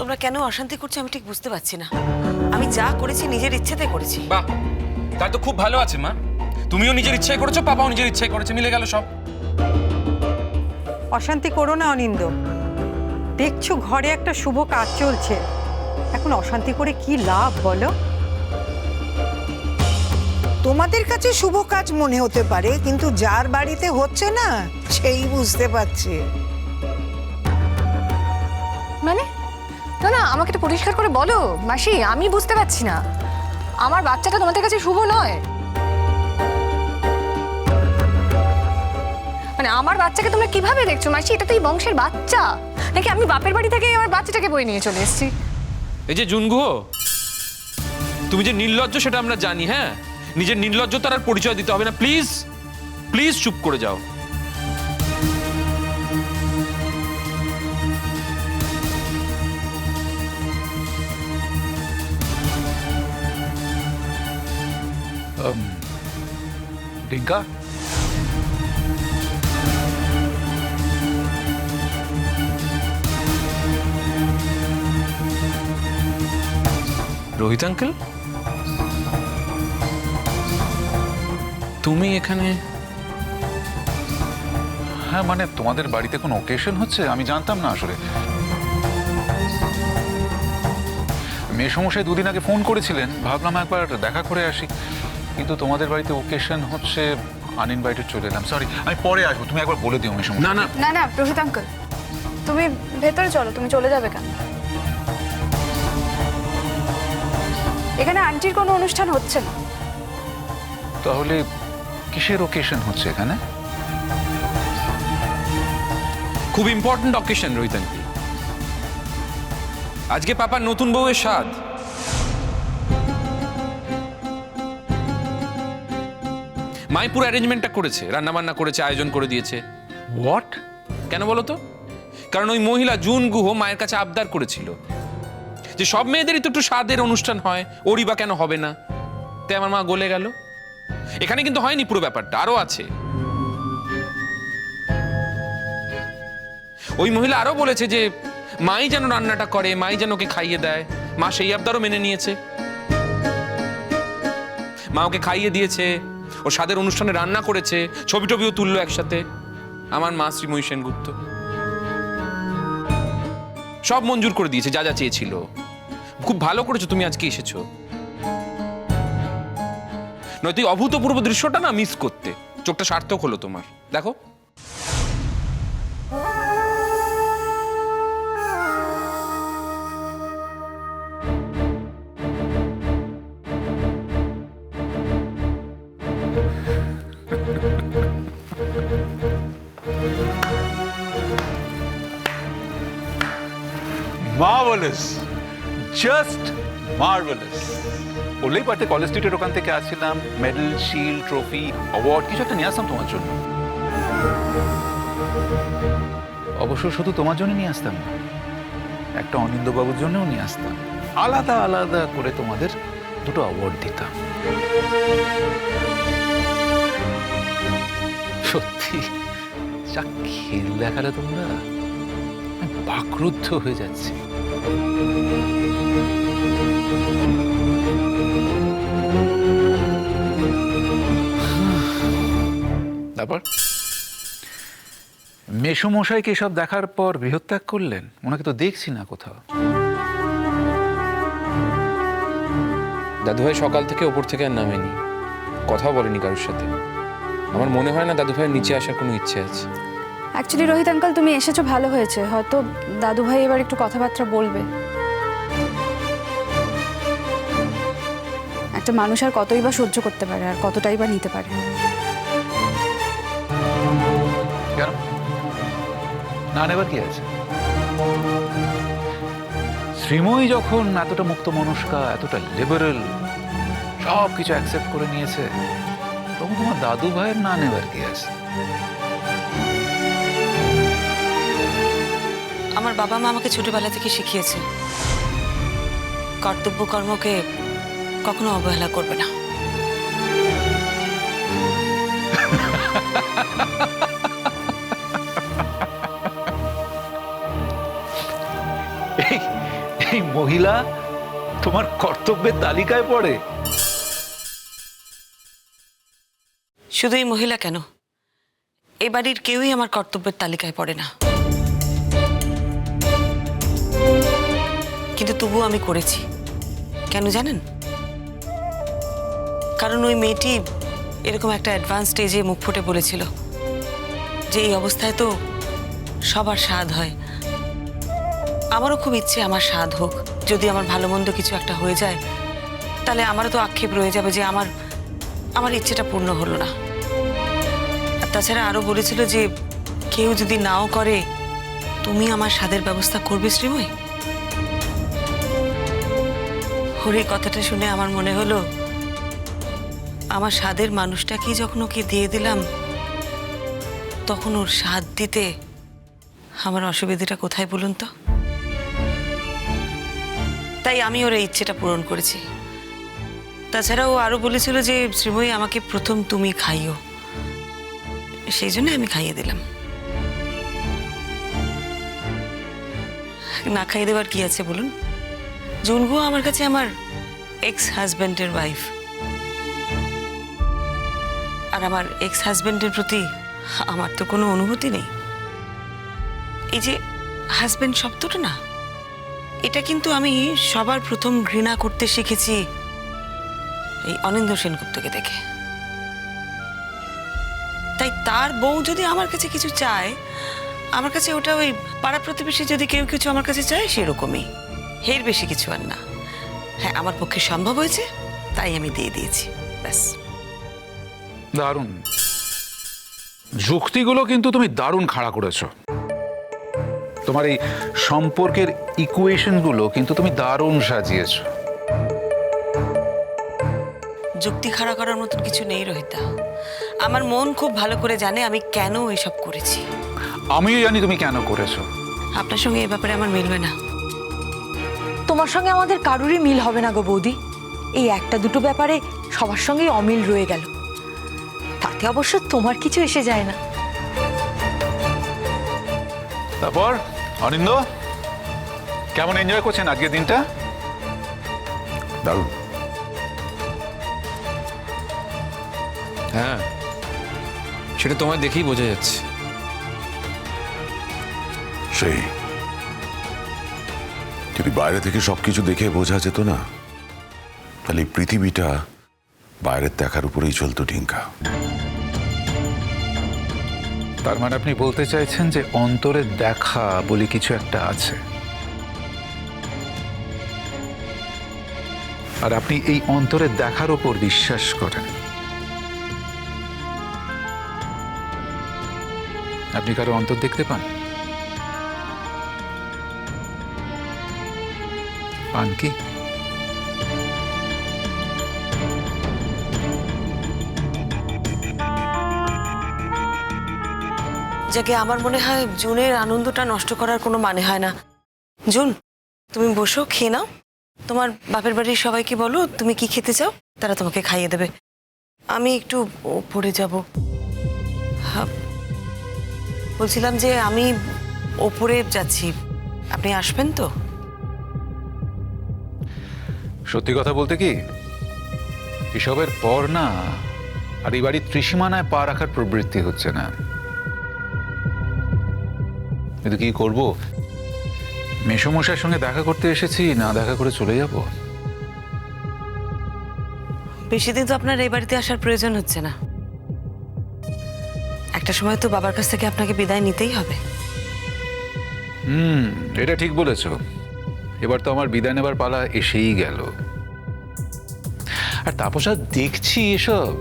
তোমরা কেন অশান্তি করছ আমি ঠিক বুঝতে পারছি না। আমি যা করেছি নিজের ইচ্ছেতে করেছি। বাহ তাই তো খুব ভালো আছে মা। তুমিও নিজের ইচ্ছায় করেছ পাপাও নিজের ইচ্ছায় করেছে মিলে গেল সব। অশান্তি করো না অনিন্দ দেখছ ঘরে একটা শুভ কাজ চলছে। এখন অশান্তি করে কি লাভ বলো? তোমাদের কাছে শুভ কাজ মনে হতে পারে কিন্তু যার বাড়িতে হচ্ছে না সেই বুঝতে পারছে। না না, আমাকে একটু পরিষ্কার করে বলো, মাসি, আমি বুঝতে পারছি না। আমার বাচ্চাটা তোমাদের কাছে শুভ নয়। মানে আমার বাচ্চাকে তোমরা কীভাবে দেখছ, মাসি? এটা তো এই বংশের বাচ্চা। নাকি আমি বাপের বাড়ি থেকে আমার বাচ্চাটাকে বই নিয়ে চলে এসেছি? এই যে জুনগুহ, তুমি যে নির্লজ্জ সেটা আমরা জানি হ্যাঁ? নিজের নির্লজ্জতার আর পরিচয় দিতে হবে না। প্লিজ প্লিজ চুপ করে যাও। ডিঙ্কা রোহিত আঙ্কেল তুমি এখানে? হ্যাঁ মানে তোমাদের বাড়িতে কোনো ওকেশন হচ্ছে? আমি জানতাম না আসলে। মেসমশাই দুদিন আগে ফোন করেছিলেন। ভাবলাম একবার দেখা করে আসি। কিন্তু তোমাদের বাড়িতে ওকেশন হচ্ছে আনইনভাইটেড চলে এলাম। সরি আমি পরে আসব। তুমি একবার বলে দিও মেসমশাই না না। না না রোহিত আঙ্কল তুমি ভেতরে চলো তুমি চলে যাবে কেন? এখানে আন্টির কোনো অনুষ্ঠান হচ্ছে না। তাহলে কিসের ওকেশন হচ্ছে এখানে? খুব ইম্পর্ট্যান্ট অকেশন রোহিত আঙ্কেল আজকে পাপার নতুন বউয়ের স্বাদ। মাই পুরো অ্যারেঞ্জমেন্টটা করেছে রান্না বান্না করেছে, আয়োজন করে দিয়েছে। হোয়াট কেন বলো তো? কারণ ওই মহিলা জুন গুহ মায়ের কাছে আবদার করেছিল। যে সব মেয়েদেরই তো একটু স্বাদের অনুষ্ঠান হয়, ওরই বা কেন হবে না? তাই আমার মা গলে গেল। এখানে কিন্তু হয়নি পুরো ব্যাপারটা আরও আছে। ওই মহিলা আরও বলেছে যে, মাই যেন রান্নাটা করে, মাই যেন ওকে খাইয়ে দেয়। মা সেই আবদারও মেনে নিয়েছে। মা ওকে খাইয়ে দিয়েছে। ও স্বাদের অনুষ্ঠানে রান্না করেছে ছবি টবিও তুললো একসাথে। আমার মা শ্রীময়ী সেনগুপ্ত। সব মঞ্জুর করে দিয়েছে, যা যা চেয়েছিল। খুব ভালো করেছ তুমি আজকে এসেছ। নয়তো অভূতপূর্ব দৃশ্যটা না মিস করতে। চোখটা সার্থক হলো তোমার। দেখো। মার্ভেলাস জাস্ট মার্ভেলাস বললেই পারতে কলেজ স্ট্রিটের ওখান থেকে আসছিলাম মেডেল শিল্ড ট্রফি অ্যাওয়ার্ড কিছু একটা নিয়ে আসতাম তোমার জন্য। অবশ্য শুধু তোমার জন্য নিয়ে আসতাম না, একটা অনিন্দবাবুর জন্যও নিয়ে আসতাম। আলাদা আলাদা করে তোমাদের দুটো অ্যাওয়ার্ড দিতাম। সত্যি, যা খেল দেখালে তোমরা বাকরুদ্ধ হয়ে যাচ্ছি। তারপর? মেসমশাইকে এসব দেখার পর গৃহত্যাগ করলেন? ওনাকে তো দেখছি না কোথাও। দাদুভাই সকাল থেকে ওপর থেকে আর নামেনি। কথাও বলেনি কারোর সাথে। আমার মনে হয় না দাদুভাইয়ের নিচে আসার কোনো ইচ্ছে আছে। অ্যাকচুয়ালি রোহিত আঙ্কল তুমি এসেছ, ভালো হয়েছে। হয়তো দাদু ভাই এবার একটু কথাবার্তা বলবে। একটা মানুষ আর কতই বা সহ্য করতে পারে, আর কতটাই বা নিতে পারে। না নেবার কি আছে? শ্রীময়ী যখন এতটা মুক্ত মনস্কা এতটা লিবারেল সব কিছু অ্যাকসেপ্ট করে নিয়েছে, তখন তোমার দাদু ভাইয়ের না নেবার কি আছে? আমার বাবা মা আমাকে ছোটবেলা থেকে শিখিয়েছে। কর্তব্য কর্মকে কখনো অবহেলা করবে না। এই মহিলা তোমার কর্তব্যের তালিকায় পড়ে। শুধু এই মহিলা কেন? এ বাড়ির কেউই আমার কর্তব্যের তালিকায় পড়ে না। কিন্তু তবুও আমি করেছি। কেন জানেন? কারণ ওই মেয়েটি এরকম একটা অ্যাডভান্স স্টেজে মুখ ফুটে বলেছিল যে এই অবস্থায় তো সবার স্বাদ হয়। আমারও খুব ইচ্ছে আমার স্বাদ হোক। যদি আমার ভালো মন্দ কিছু একটা হয়ে যায়, তাহলে আমারও তো আক্ষেপ রয়ে যাবে যে আমার আমার ইচ্ছেটা পূর্ণ হলো না। আর তাছাড়া আরও বলেছিল যে কেউ যদি নাও করে, তুমি আমার স্বাদের ব্যবস্থা করবে শ্রীময়? ওর কথাটা শুনে আমার মনে হলো, আমার স্বাদের মানুষটাকেই যখন ওকে দিয়ে দিলাম, তখন ওর স্বাদ দিতে আমার অসুবিধাটা কোথায় বলুন তো? তাই আমি ওর এই ইচ্ছেটা পূরণ করেছি। তাছাড়া ও আরও বলেছিল যে, শ্রীময়ী, আমাকে প্রথম তুমি খাইও। সেই জন্য আমি খাইয়ে দিলাম। না খাইয়ে দেওয়ার কি আছে বলুন? জুনগু আমার কাছে আমার এক্স হাজব্যান্ডের ওয়াইফ আর আমার এক্স হাজব্যান্ডের প্রতি আমার তো কোনো অনুভূতি নেই। এই যে হাজব্যান্ড শব্দটা না, এটা কিন্তু আমি সবার প্রথম ঘৃণা করতে শিখেছি এই অনিন্দ সেনগুপ্তকে দেখে। তাই তার বউ যদি আমার কাছে কিছু চায়, আমার কাছে ওটা ওই পাড়া প্রতিবেশী যদি কেউ কিছু আমার কাছে চায়, সেরকমই। এর বেশি কিছু আর না। হ্যাঁ আমার পক্ষে সম্ভব হয়েছে তাই আমি দিয়ে দিয়েছি। ব্যাস। দারুণ। যুক্তিগুলো কিন্তু তুমি দারুণ খাড়া করেছ। তোমার এই সম্পর্কের ইকুয়েশনগুলো কিন্তু তুমি দারুণ সাজিয়েছো। যুক্তি খাড়া করার মতন কিছু নেই রোহিতা। আমার মন খুব ভালো করে জানে আমি কেন এসব করেছি। আমিও জানি তুমি কেন করেছ। আপনার সঙ্গে এ ব্যাপারে আমার মিলবে না। তোমার সঙ্গে আমাদের কারুরই মিল হবে না গো বৌদি। এই একটা দুটো ব্যাপারে সবার সঙ্গেই অমিল রয়ে গেল। তাতে অবশ্য তোমার কিছু এসে যায় না। তারপর অনিন্দ কেমন এনজয় করছেন আজকের দিনটা? দারুণ। হ্যাঁ সেটা তোমায় দেখেই বোঝা যাচ্ছে। সেই যদি বাইরে থেকে সবকিছু দেখে বোঝা যেত না, তাহলে পৃথিবীটা বাইরের দেখার উপরেই চলতো ঢিঙ্কা। তার মানে আপনি বলতে চাইছেন যে অন্তরে দেখা বলে কিছু একটা আছে। আর আপনি এই অন্তরে দেখার উপর বিশ্বাস করেন। আপনি কারও অন্তর দেখতে পান? পান কি যাকে আমার মনে হয় জুনের আনন্দটা নষ্ট করার কোনো মানে হয় না। জুন তুমি বসো খেয়ে নাও। তোমার বাপের বাড়ির সবাইকে বলো তুমি কি খেতে চাও? তারা তোমাকে খাইয়ে দেবে। আমি একটু ওপরে যাব। হ্যাঁ, বলছিলাম যে আমি ওপরে যাচ্ছি। আপনি আসবেন তো? সত্যি কথা বলতে কি? এসবের পর না আর এই বাড়ির ত্রিসীমানায় পা রাখার প্রবৃত্তি হচ্ছে না। কিন্তু কি করব? মেসমশার সঙ্গে দেখা করতে এসেছি না দেখা করে চলে যাব? বেশি দিন তো আপনার এই বাড়িতে আসার প্রয়োজন হচ্ছে না। একটা সময় তো বাবার কাছ থেকে আপনাকে বিদায় নিতেই হবে। হুম এটা ঠিক বলেছ। এবার তো আমার বিদায় নেবার পালা এসেই গেল। আর তাপসা দেখছি এসব?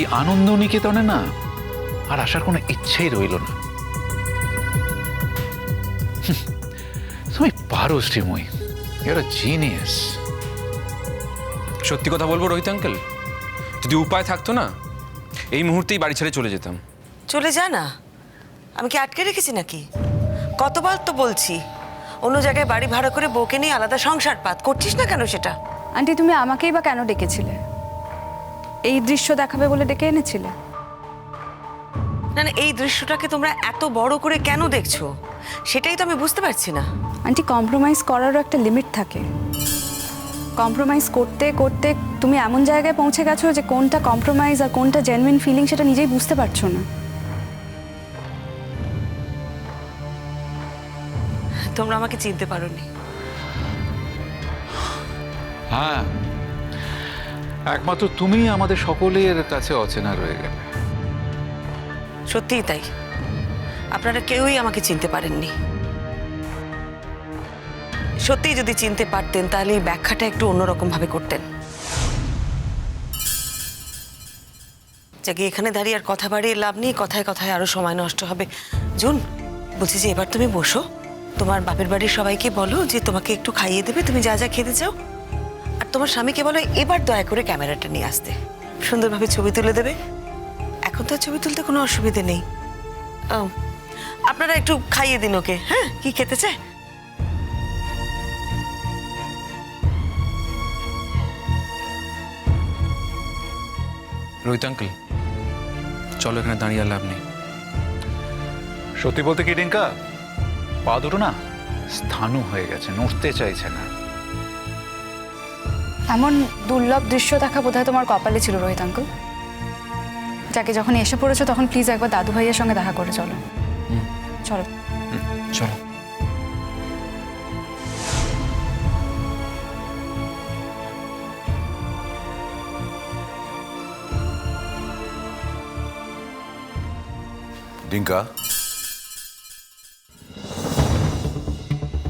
এই আনন্দ নিকেতনে না আর আসার কোনো ইচ্ছেই রইল না। হুম, তুমি পারো শ্রীময়ী ইউর জিনিয়াস সত্যি কথা বলব রোহিত আঙ্কেল? যদি উপায় থাকতো না এই মুহূর্তেই বাড়ি ছেড়ে চলে যেতাম। চলে যা না। আমি কি আটকে রেখেছি নাকি? কতবার তো বলছি অন্য জায়গায় বাড়ি ভাড়া করে বউকে নিয়ে আলাদা সংসার পাত। করছিস না কেন সেটা? আন্টি তুমি আমাকেই বা কেন ডেকেছিলে? এই দৃশ্য দেখাবে বলে ডেকে এনেছিলে? না না এই দৃশ্যটাকে তোমরা এত বড় করে কেন দেখছ? সেটাই তো আমি বুঝতে পারছি না। আন্টি কম্প্রোমাইজ করারও একটা লিমিট থাকে। কম্প্রোমাইজ করতে করতে তুমি এমন জায়গায় পৌঁছে গেছো যে কোনটা কম্প্রোমাইজ আর কোনটা জেনুইন ফিলিং সেটা নিজেই বুঝতে পারছ না। তোমরা আমাকে চিনতে পারোনি। হ্যাঁ। একমাত্র তুমি আমাদের সকলের কাছে অচেনা রয়ে গেলে। সত্যিই তাই। আপনারা কেউই আমাকে চিনতে পারেননি। সত্যিই যদি চিনতে পারতেন তাহলে এই ব্যাখ্যাটা একটু অন্যরকম ভাবে করতেন। যাকে এখানে দাঁড়িয়ে আর কথা বাড়িয়ে লাভ নেই। কথায় কথায় আরও সময় নষ্ট হবে। জুন বলছি যে এবার তুমি বসো। তোমার বাপের বাড়ির সবাইকে বলো যে তোমাকে একটু খাইয়ে দেবে তুমি যা যা খেতে চাও। আর তোমার স্বামীকে বলো এবার দয়া করে ক্যামেরাটা নিয়ে আসতে। সুন্দরভাবে ছবি তুলে দেবে। এখন তো ছবি তুলতে কোনো অসুবিধে নেই। ও, আপনারা একটু খাইয়ে দিন ওকে হ্যাঁ? কি খেতে চায়? রোহিত আঙ্কেল চলো এখানে দাঁড়িয়ে আর লাভ নেই। সত্যি বলতে কি টিঙ্কা পা দুটো না স্থানু হয়ে গেছে নড়তে চাইছে না। এমন দুর্লভ দৃশ্য দেখা বোধহয় তোমার কপালে ছিল রোহিত আঙ্কল। যাকে যখন এসে পড়েছো তখন প্লিজ একবার দাদু ভাইয়ের সঙ্গে দেখা করে চলো। চলো। চলো। ডিঙ্কা?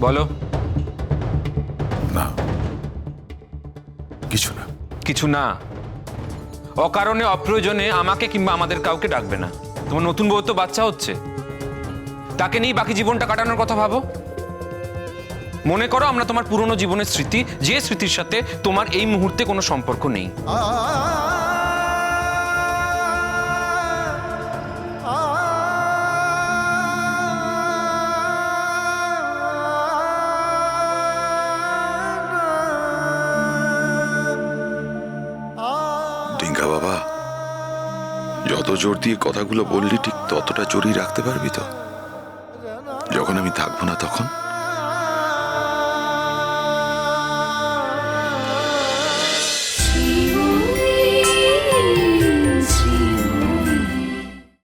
বলো। না। কিছু না। কিছু না। অকারণে অপ্রয়োজনে আমাকে কিংবা আমাদের কাউকে ডাকবে না। তোমার নতুন বউ তো বাচ্চা হচ্ছে। তাকে নিয়ে বাকি জীবনটা কাটানোর কথা ভাবো। মনে করো আমরা তোমার পুরনো জীবনের স্মৃতি যে স্মৃতির সাথে তোমার এই মুহূর্তে কোনো সম্পর্ক নেই। যত জোর দিয়ে কথাগুলো বললি, ঠিক ততটা জোরই রাখতে পারবি তো? যখন আমি থাকব না তখন?